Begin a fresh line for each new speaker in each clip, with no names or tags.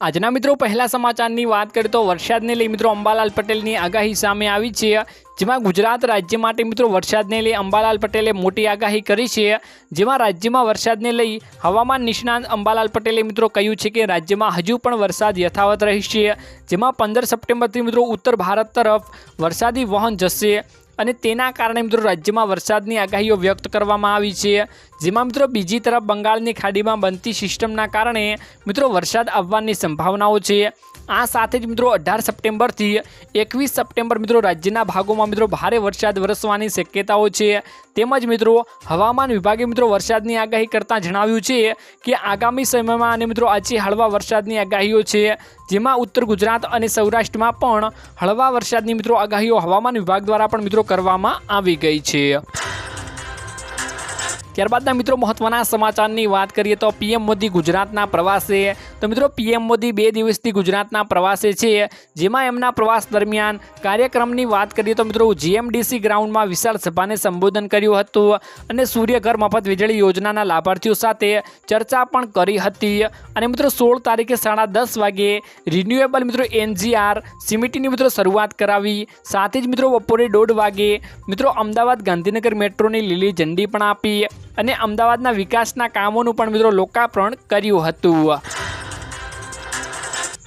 આજના મિત્રો, પહેલા સમાચારની વાત કરીએ તો વરસાદને લઈ મિત્રો અંબાલાલ પટેલની આગાહી સામે આવી છે. જેમાં ગુજરાત રાજ્ય માટે મિત્રો વરસાદને લઈ અંબાલાલ પટેલે મોટી આગાહી કરી છે. જેમાં રાજ્યમાં વરસાદને લઈ હવામાન નિષ્ણાંત અંબાલાલ પટેલે મિત્રો કહ્યું છે કે રાજ્યમાં હજુ પણ વરસાદ યથાવત રહેશે. જેમાં પંદર સપ્ટેમ્બરથી મિત્રો ઉત્તર ભારત તરફ વરસાદી વહન જશે. અને તેના કારણે મિત્રો રાજ્યમાં વરસાદની આગાહીઓ વ્યક્ત કરવામાં આવી છે. જેમાં મિત્રો બીજી તરફ બંગાળની ખાડીમાં બનતી સિસ્ટમના કારણે મિત્રો વરસાદ આવવાની સંભાવનાઓ છે. આ સાથે જ મિત્રો અઢાર સપ્ટેમ્બરથી એકવીસ સપ્ટેમ્બર મિત્રો રાજ્યના ભાગોમાં મિત્રો ભારે વરસાદ વરસવાની શક્યતાઓ છે. તેમજ મિત્રો હવામાન વિભાગે મિત્રો વરસાદની આગાહી કરતાં જણાવ્યું છે કે આગામી સમયમાં અને મિત્રો આજે હળવા વરસાદની આગાહીઓ છે. જેમાં ઉત્તર ગુજરાત અને સૌરાષ્ટ્રમાં પણ હળવા વરસાદની મિત્રો આગાહીઓ હવામાન વિભાગ દ્વારા પણ મિત્રો કરવામાં આવી ગઈ છે. ત્યારબાદના મિત્રો મહત્વના સમાચારની વાત કરીએ તો પીએમ મોદી ગુજરાતના પ્રવાસે. તો મિત્રો, પીએમ મોદી બે દિવસથી ગુજરાતના પ્રવાસે છે. જેમાં એમના પ્રવાસ દરમિયાન કાર્યક્રમની વાત કરીએ તો મિત્રો, જીએમડીસી ગ્રાઉન્ડમાં વિશાળ સભાને સંબોધન કર્યું હતું અને સૂર્યઘર મફત વીજળી યોજનાના લાભાર્થીઓ સાથે ચર્ચા પણ કરી હતી. અને મિત્રો, સોળ તારીખે સાડા દસ વાગે રિન્યુએબલ મિત્રો એનજીઆર સિમિટીની મિત્રો શરૂઆત કરાવી. સાથે જ મિત્રો, બપોરે દોઢ વાગે મિત્રો અમદાવાદ ગાંધીનગર મેટ્રોની લીલી ઝંડી પણ આપી. અને અમદાવાદના વિકાસના કામોનું પણ મિત્રો લોકાર્પણ કર્યું હતું.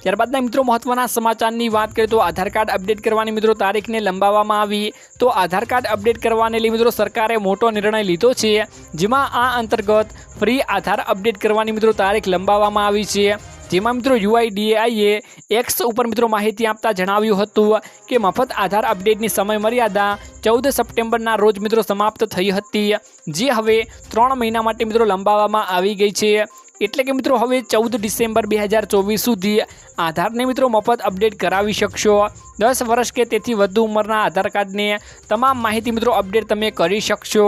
ત્યારબાદના મિત્રો મહત્વના સમાચારની વાત કરીએ તો આધાર કાર્ડ અપડેટ કરવાની મિત્રો તારીખને લંબાવવામાં આવી. તો આધાર કાર્ડ અપડેટ કરવાને લઈ મિત્રો સરકારે મોટો નિર્ણય લીધો છે, જેમાં આ અંતર્ગત ફ્રી આધાર અપડેટ કરવાની મિત્રો તારીખ લંબાવવામાં આવી છે. જેમાં મિત્રો યુઆઈડીએઆઈએ એક્સ ઉપર મિત્રો માહિતી આપતા જણાવ્યું હતું કે મફત આધાર અપડેટની સમય મર્યાદા ચૌદ સપ્ટેમ્બરના રોજ મિત્રો સમાપ્ત થઈ હતી, જે હવે ત્રણ મહિના માટે મિત્રો લંબાવવામાં આવી ગઈ છે. એટલે કે મિત્રો હવે ચૌદ ડિસેમ્બર બે હજાર ચોવીસ સુધી આધારને મિત્રો મફત અપડેટ કરાવી શકશો. દસ વર્ષ કે તેથી વધુ ઉંમરના આધાર કાર્ડને તમામ માહિતી મિત્રો અપડેટ તમે કરી શકશો.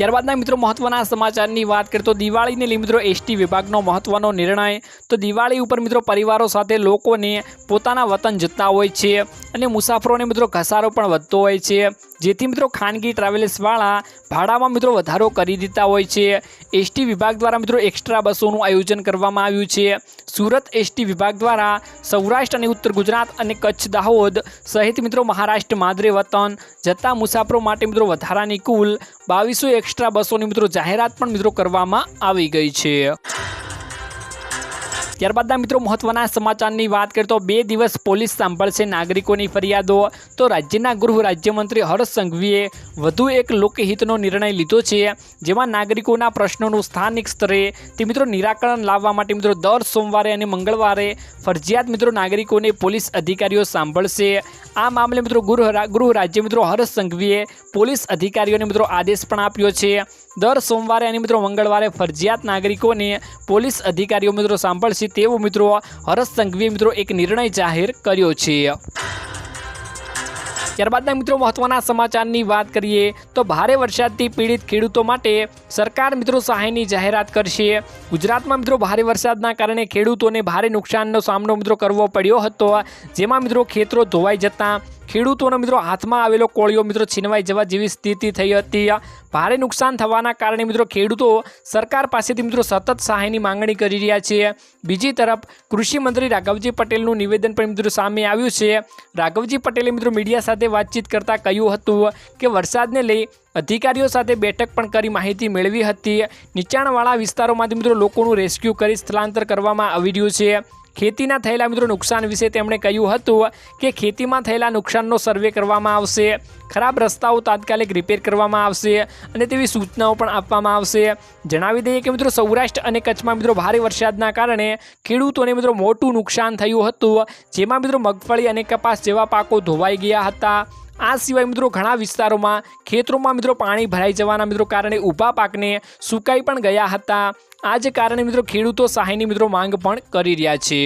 ત્યારબાદના મિત્રો મહત્વના સમાચારની વાત કરીએ તો દિવાળીને લઈ મિત્રો એસટી વિભાગનો મહત્વનો નિર્ણય. તો દિવાળી ઉપર મિત્રો પરિવારો સાથે લોકોને પોતાના વતન જતા હોય છે અને મુસાફરોને મિત્રો ઘસારો પણ વધતો હોય છે. જેથી મિત્રો ખાનગી ટ્રાવેલ્સવાળા ભાડામાં મિત્રો વધારો કરી દીધા હોય છે. એસટી વિભાગ દ્વારા મિત્રો એક્સ્ટ્રા બસોનું આયોજન કરવામાં આવ્યું છે. સુરત એસટી વિભાગ દ્વારા સૌરાષ્ટ્ર અને ઉત્તર ગુજરાત અને કચ્છ દાહોદ સહિત મિત્રો મહારાષ્ટ્ર, માદરે વતન જતા મુસાફરો માટે મિત્રો વધારાની કુલ બાવીસો એક્સ્ટ્રા બસોની મિત્રો જાહેરાત પણ મિત્રો કરવામાં આવી ગઈ છે. ત્યારબાદના મિત્રો મહત્વના સમાચારની વાત કરીએ તો બે દિવસ પોલીસ સાંભળશે નાગરિકોની ફરિયાદો. તો રાજ્યના ગૃહ રાજ્યમંત્રી હર્ષ સંઘવીએ વધુ એક લોકહિતનો નિર્ણય લીધો છે, જેમાં નાગરિકોના પ્રશ્નોનું સ્થાનિક સ્તરે તે મિત્રો નિરાકરણ લાવવા માટે મિત્રો દર સોમવારે અને મંગળવારે ફરજિયાત મિત્રો નાગરિકોને પોલીસ અધિકારીઓ સાંભળશે. આ મામલે મિત્રો ગૃહ ગૃહ રાજ્ય મિત્રો હર્ષ સંઘવીએ પોલીસ અધિકારીઓને મિત્રો આદેશ પણ આપ્યો છે. દર સોમવારે અને મિત્રો મંગળવારે ફરજિયાત નાગરિકોને પોલીસ અધિકારીઓ મિત્રો સાંભળશે તેવો મિત્રો હર્ષ સંઘવીએ મિત્રો એક નિર્ણય જાહેર કર્યો છે. ત્યારબાદના મિત્રો મહત્વના સમાચારની વાત કરીએ તો ભારે વરસાદથી પીડિત ખેડૂતો માટે સરકાર મિત્રો સહાયની જાહેરાત કરશે. ગુજરાતમાં મિત્રો ભારે વરસાદના કારણે ખેડૂતોને ભારે નુકસાનનો સામનો મિત્રો કરવો પડ્યો હતો. જેમાં મિત્રો ખેતરો ધોવાઈ જતા ખેડૂતોનો મિત્રો હાથમાં આવેલો કોળિયો મિત્રો છીનવાઈ જવા જેવી સ્થિતિ થઈ હતી. ભારે નુકસાન થવાના કારણે મિત્રો ખેડૂતો સરકાર પાસેથી મિત્રો સતત સહાયની માંગણી કરી રહ્યા છે. બીજી તરફ કૃષિમંત્રી રાઘવજી પટેલનું નિવેદન પણ મિત્રો સામે આવ્યું છે. રાઘવજી પટેલે મિત્રો મીડિયા સાથે વાતચીત કરતાં કહ્યું હતું કે વરસાદને લઈ અધિકારીઓ સાથે બેઠક પણ કરી માહિતી મેળવી હતી. નીચાણવાળા વિસ્તારોમાંથી મિત્રો લોકોનું રેસ્ક્યુ કરી સ્થળાંતર કરવામાં આવી રહ્યું છે. ખેતીના થયેલા મિત્રો નુકસાન વિશે તેમણે કહ્યું હતું કે ખેતીમાં થયેલા નુકસાનનો સર્વે કરવામાં આવશે, ખરાબ રસ્તાઓ તાત્કાલિક રિપેર કરવામાં આવશે અને તેવી સૂચનાઓ પણ આપવામાં આવશે. જણાવી દઈએ કે મિત્રો સૌરાષ્ટ્ર અને કચ્છમાં મિત્રો ભારે વરસાદના કારણે ખેડૂતોને મિત્રો મોટું નુકસાન થયું હતું, જેમાં મિત્રો મગફળી અને કપાસ જેવા પાકો ધોવાઈ ગયા હતા. આ સિવાય મિત્રો ઘણા વિસ્તારોમાં ખેતરોમાં મિત્રો પાણી ભરાઈ જવાના મિત્રો કારણે ઊભા પાકને સુકાઈ પણ ગયા હતા. આ જ કારણે મિત્રો ખેડૂતો સહાયની મિત્રો માંગ પણ કરી રહ્યા છે.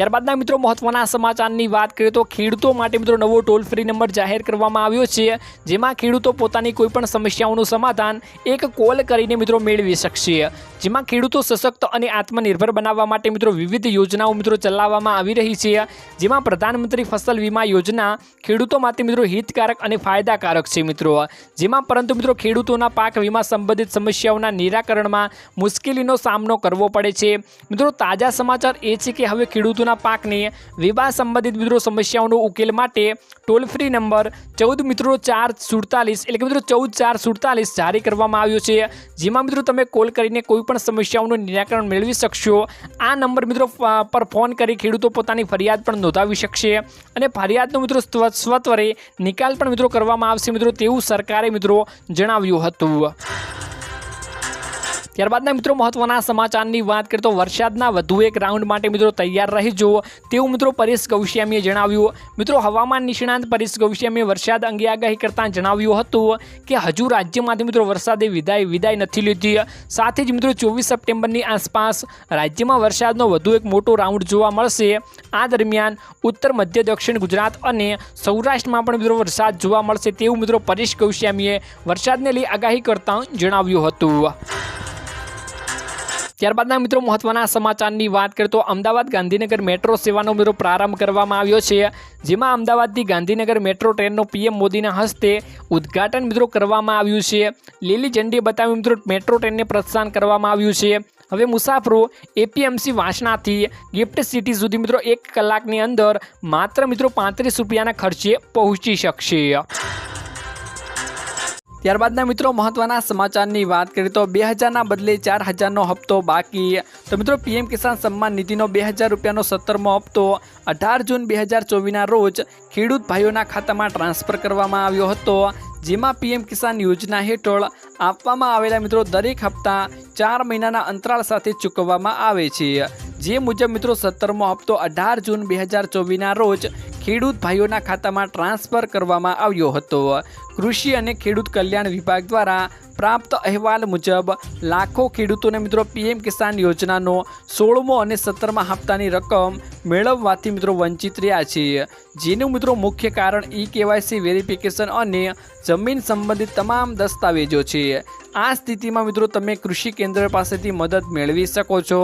ત્યારબાદના મિત્રો મહત્વના સમાચારની વાત કરીએ તો ખેડૂતો માટે મિત્રો નવો ટોલ ફ્રી નંબર જાહેર કરવામાં આવ્યો છે, જેમાં ખેડૂતો પોતાની કોઈપણ સમસ્યાઓનું સમાધાન એક કોલ કરીને મિત્રો મેળવી શકશે. જેમાં ખેડૂતો સશક્ત અને આત્મનિર્ભર બનાવવા માટે મિત્રો વિવિધ યોજનાઓ મિત્રો ચલાવવામાં આવી રહી છે, જેમાં પ્રધાનમંત્રી ફસલ વીમા યોજના ખેડૂતો માટે મિત્રો હિતકારક અને ફાયદાકારક છે મિત્રો. જેમાં પરંતુ મિત્રો ખેડૂતોના પાક વીમા સંબંધિત સમસ્યાઓના નિરાકરણમાં મુશ્કેલીનો સામનો કરવો પડે છે. મિત્રો તાજા સમાચાર એ છે કે હવે ખેડૂતોના પાકને વિવાહ સંબંધિત મિત્રો સમસ્યાઓનો ઉકેલ માટે ટોલ ફ્રી નંબર ચૌદ મિત્રો ચાર સુડતાલીસ એટલે કે મિત્રો ચૌદ ચાર સુડતાલીસ જારી કરવામાં આવ્યો છે. જેમાં મિત્રો તમે કોલ કરીને કોઈ પણ સમસ્યાઓનું નિરાકરણ મેળવી શકશો. આ નંબર મિત્રો પર ફોન કરી ખેડૂતો પોતાની ફરિયાદ પણ નોંધાવી શકશે. અને ફરિયાદનો મિત્રો સ્વ- સ્વત્વરે નિકાલ પણ મિત્રો કરવામાં આવશે મિત્રો તેવું સરકારે મિત્રો જણાવ્યું હતું. ત્યારબાદના મિત્રો મહત્વના સમાચારની વાત કરીએ તો વરસાદના વધુ એક રાઉન્ડ માટે મિત્રો તૈયાર રહેજો તેવું મિત્રો પરેશ ગૌશ્યામીએ જણાવ્યું. મિત્રો હવામાન નિષ્ણાંત પરેશ ગૌશ્યામીએ વરસાદ અંગે આગાહી કરતાં જણાવ્યું હતું કે હજુ રાજ્યમાંથી મિત્રો વરસાદે વિદાય વિદાય નથી લીધી. સાથે જ મિત્રો ચોવીસ સપ્ટેમ્બરની આસપાસ રાજ્યમાં વરસાદનો વધુ એક મોટો રાઉન્ડ જોવા મળશે. આ દરમિયાન ઉત્તર, મધ્ય, દક્ષિણ ગુજરાત અને સૌરાષ્ટ્રમાં પણ મિત્રો વરસાદ જોવા મળશે તેવું મિત્રો પરેશ ગૌશ્યામીએ વરસાદને લઈ આગાહી કરતાં જણાવ્યું હતું. ત્યારબાદના મિત્રો મહત્વના સમાચારની વાત કરીએ તો અમદાવાદ ગાંધીનગર મેટ્રો સેવાનો મિત્રો પ્રારંભ કરવામાં આવ્યો છે. જેમાં અમદાવાદથી ગાંધીનગર મેટ્રો ટ્રેનનો પીએમ મોદીના હસ્તે ઉદ્ઘાટન મિત્રો કરવામાં આવ્યું છે. લીલી ઝંડી બતાવી મિત્રો મેટ્રો ટ્રેનને પ્રોત્સાહન કરવામાં આવ્યું છે. હવે મુસાફરો એપીએમસી વાસણાથી ગિફ્ટ સિટી સુધી મિત્રો એક કલાકની અંદર માત્ર મિત્રો પાંત્રીસ રૂપિયાના ખર્ચે પહોંચી શકશે. ત્યારબાદના મિત્રો, મહત્વના સમાચારની વાત કરીએ તો બે હજારના બદલે ચાર હજારનો હપ્તો બાકી. તો મિત્રો, પીએમ કિસાન સન્માન નિધિનો બે હજાર રૂપિયાનો સત્તરમો હપ્તો અઢાર જૂન બે હજાર ચોવીસના રોજ ખેડૂત ભાઈઓના ખાતામાં ટ્રાન્સફર કરવામાં આવ્યો હતો. જેમાં પીએમ કિસાન યોજના હેઠળ આપવામાં આવેલા મિત્રો દરેક હપ્તા ચાર મહિનાના અંતરાળ સાથે ચૂકવવામાં આવે છે. જે મુજબ મિત્રો સત્તરમો હપ્તો અઢાર જૂન બે હજાર ચોવીસના રોજ ખેડૂત ભાઈઓના ખાતામાં ટ્રાન્સફર કરવામાં આવ્યો હતો. કૃષિ અને ખેડૂત કલ્યાણ વિભાગ દ્વારા પ્રાપ્ત અહેવાલ મુજબ, લાખો ખેડૂતોને મિત્રો પીએમ કિસાન યોજનાનો સોળમો અને સત્તરમા હપ્તાની રકમ મેળવવાથી મિત્રો વંચિત રહ્યા છે જેનું મિત્રો મુખ્ય કારણ ઈ કેવાયસી વેરિફિકેશન અને જમીન સંબંધિત તમામ દસ્તાવેજો છે. આ સ્થિતિમાં મિત્રો તમે કૃષિ કેન્દ્ર પાસેથી મદદ મેળવી શકો છો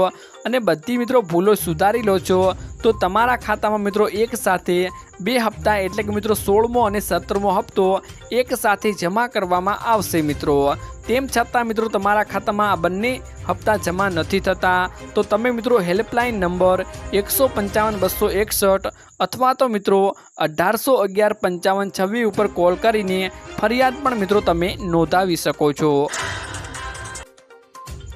અને બધી મિત્રો ભૂલો સુધારી લો છો. તો તમારા ખાતામાં મિત્રો એક સાથે બે હપ્તા એટલે કે મિત્રો સોળમો અને સત્તરમો હપ્તો એક સાથે જમા કરવામાં આવશે મિત્રો. તેમ છતાં મિત્રો તમારા ખાતામાં આ બંને હપ્તા જમા નથી થતા. તો તમે મિત્રો હેલ્પલાઇન નંબર એકસો પંચાવન, બસો એકસઠ અથવા તો મિત્રો અઢારસો અગિયાર પંચાવન છવ્વીસ ઉપર કોલ કરીને ફરિયાદ પણ મિત્રો તમે નોંધાવી શકો છો.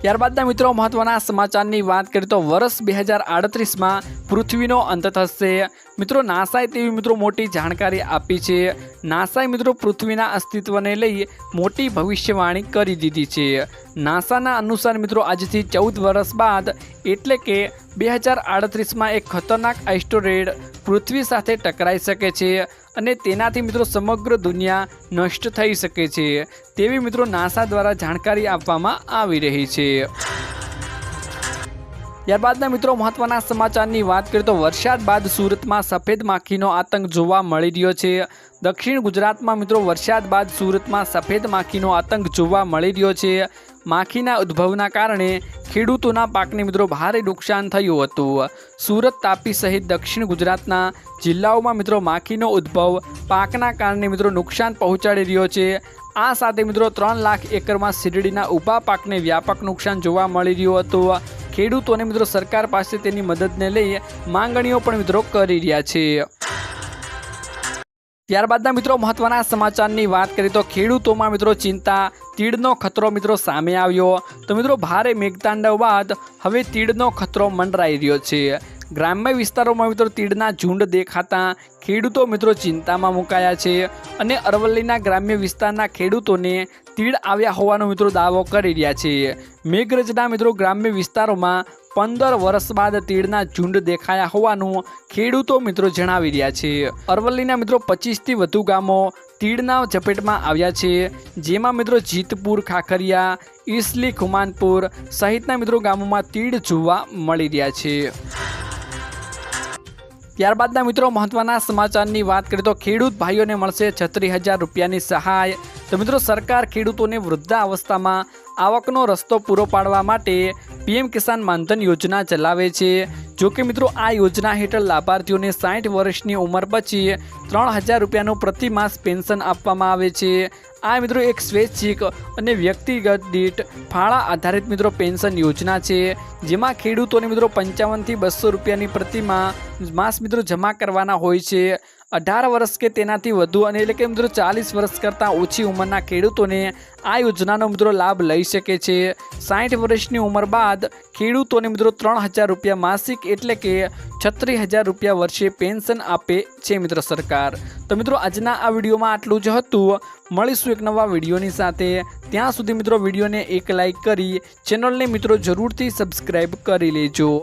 ત્યારબાદના મિત્રો, મહત્વના સમાચારની વાત કરીએ તો વર્ષ બે હજાર આડત્રીસમાં પૃથ્વીનો અંત થશે. મિત્રો, નાસાએ તેવી મિત્રો મોટી જાણકારી આપી છે. નાસાએ મિત્રો પૃથ્વીના અસ્તિત્વને લઈ મોટી ભવિષ્યવાણી કરી દીધી છે. નાસાના અનુસાર મિત્રો, આજથી ચૌદ વર્ષ બાદ એટલે કે બે હજાર આડત્રીસમાં એક ખતરનાક આઇસ્ટોરેડ પૃથ્વી સાથે ટકરાઈ શકે છે. અને તેનાથી મિત્રો સમગ્ર દુનિયા નષ્ટ થઈ શકે છે. તેવી મિત્રો નાસા દ્વારા જાણકારી આપવામાં આવી રહી છે. ત્યારબાદના મિત્રો મહત્વના સમાચારની વાત કરીએ તો વરસાદ બાદ સુરતમાં સફેદ માખીનો આતંક જોવા મળી રહ્યો છે. દક્ષિણ ગુજરાતમાં મિત્રો વરસાદ બાદ સુરતમાં સફેદ માખીનો આતંક જોવા મળી રહ્યો છે. માખીના ઉદ્ભવના કારણે ખેડૂતોના પાકને મિત્રો ભારે નુકસાન થયું હતું. સુરત તાપી સહિત દક્ષિણ ગુજરાતના જિલ્લાઓમાં મિત્રો માખીનો ઉદ્ભવ પાકના કારણે મિત્રો નુકસાન પહોંચાડી રહ્યો છે. આ સાથે મિત્રો ત્રણ લાખ એકરમાં શીરડીના ઊભા પાકને વ્યાપક નુકસાન જોવા મળી રહ્યું હતું. ખેડૂતોને મિત્રો સરકાર પાસે તેની મદદને લઈ માંગણીઓ પણ મિત્રો કરી રહ્યા છે. ત્યારબાદના મિત્રો મહત્વના સમાચારની વાત કરીએ તો ખેડૂતોમાં મિત્રો ચિંતા, તીડનો ખતરો મિત્રો સામે આવ્યો. તો મિત્રો ભારે મેઘતાંડવ બાદ હવે તીડનો ખતરો મંડરાઈ રહ્યો છે. ગ્રામ્ય વિસ્તારોમાં મિત્રો તીડના ઝુંડ દેખાતા ખેડૂતો મિત્રો ચિંતામાં મુકાયા છે અને અરવલ્લીના ગ્રામ્ય વિસ્તારના ખેડૂતોને તીડ આવ્યા હોવાનો મિત્રો દાવો કરી રહ્યા છે. મેઘરજના મિત્રો ગ્રામ્ય વિસ્તારોમાં પંદર વર્ષ બાદ તીડના ઝુંડ દેખાયા હોવાનું ખેડૂતો મિત્રો જણાવી રહ્યા છે. અરવલ્લીના મિત્રો પચીસથી વધુ ગામો તીડના ઝપેટમાં આવ્યા છે. જેમાં મિત્રો જીતપુર, ખાખરિયા, ઈસલી, ખુમાનપુર સહિતના મિત્રો ગામોમાં તીડ જોવા મળી રહ્યા છે. ત્યારબાદના મિત્રો મહત્વના સમાચારની વાત કરીએ તો ખેડૂત ભાઈઓને મળશે છત્રીસ હજાર રૂપિયાની સહાય. તો મિત્રો સરકાર ખેડૂતોને વૃદ્ધાવસ્થામાં આવકનો રસ્તો પૂરો પાડવા માટે પીએમ કિસાન માનધન યોજના ચલાવે છે. જો કે મિત્રો, આ યોજના હેઠળ લાભાર્થીઓને સાઠ વર્ષની ઉંમર પછી ત્રણ હજાર રૂપિયાનું પ્રતિ માસ પેન્શન આપવામાં આવે છે. આ મિત્રો એક સ્વૈચ્છિક અને વ્યક્તિગત દીઠ ફાળા આધારિત મિત્રો પેન્શન યોજના છે. જેમાં ખેડૂતોને મિત્રો પંચાવનથી બસો રૂપિયાની પ્રતિમા માસ મિત્રો જમા કરવાના હોય છે. અઢાર વર્ષ કે તેનાથી વધુ અને એટલે કે મિત્રો ચાલીસ વર્ષ કરતાં ઓછી ઉંમરના ખેડૂતોને આ યોજનાનો મિત્રો લાભ લઈ શકે છે. સાઠ વર્ષની ઉંમર બાદ ખેડૂતોને મિત્રો ત્રણ હજાર રૂપિયા માસિક એટલે કે છત્રીસ હજાર રૂપિયા વર્ષે પેન્શન આપે છે મિત્રો સરકાર. તો મિત્રો આજના આ વિડીયોમાં આટલું જ હતું. મળીશું એક નવા વિડીયોની સાથે. ત્યાં સુધી મિત્રો વિડીયોને એક લાઇક કરી, ચેનલને મિત્રો જરૂરથી સબસ્ક્રાઈબ કરી લેજો.